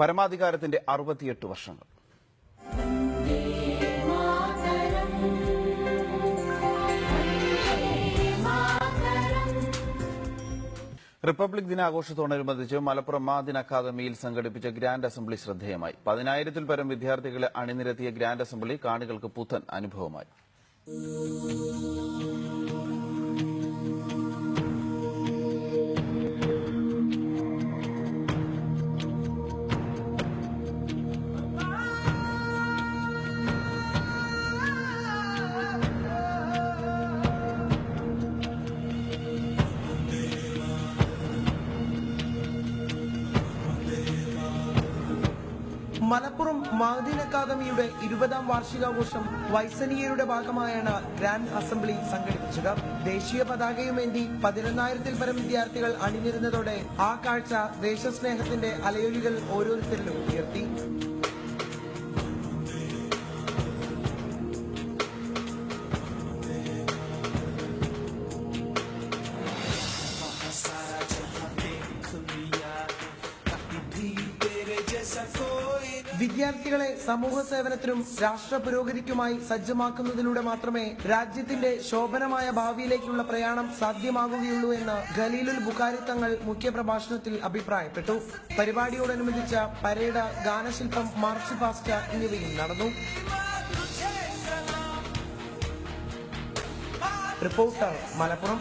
പരമാധികാരത്തിന്റെ അറുപത്തിയെട്ട് വർഷങ്ങൾ. റിപ്പബ്ലിക് ദിനാഘോഷത്തോടനുബന്ധിച്ച് മലപ്പുറം മാദിൻ അക്കാദമിയിൽ സംഘടിപ്പിച്ച ഗ്രാൻഡ് അസംബ്ലി ശ്രദ്ധേയമായി. പതിനായിരത്തിൽ പരം വിദ്യാർത്ഥികളെ അണിനിരത്തിയ ഗ്രാൻഡ് അസംബ്ലി കാണികൾക്ക് പുത്തൻ അനുഭവമായി. മലപ്പുറം മാധ്യമ അക്കാദമിയുടെ ഇരുപതാം വാർഷികാഘോഷം വൈസനീയരുടെ ഭാഗമായാണ് ഗ്രാൻഡ് അസംബ്ലി സംഘടിപ്പിച്ചത്. ദേശീയ പതാകയുമേന്തി പതിനൊന്നായിരത്തിൽ പരം വിദ്യാർത്ഥികൾ അണിനിരുന്നതോടെ ആ കാഴ്ച ദേശസ്നേഹത്തിന്റെ അലയൊലികൾ ഓരോരുത്തരിലും ഉയർത്തി. വിദ്യാർത്ഥികളെ സമൂഹ സേവനത്തിനും രാഷ്ട്ര പുരോഗതിക്കുമായി സജ്ജമാക്കുന്നതിലൂടെ മാത്രമേ രാജ്യത്തിന്റെ ശോഭനമായ ഭാവിയിലേക്കുള്ള പ്രയാണം സാധ്യമാകുകയുള്ളൂ എന്ന് ഖലീലുൽ ബുഖാരി തങ്ങൾ മുഖ്യപ്രഭാഷണത്തിൽ അഭിപ്രായപ്പെട്ടു. പരിപാടിയോടനുബന്ധിച്ച പരേഡ് ഗാനശില്പം മാർച്ച് പാസ്റ്റ് എന്നിവയും നടന്നു. റിപ്പോർട്ടർ മലപ്പുറം.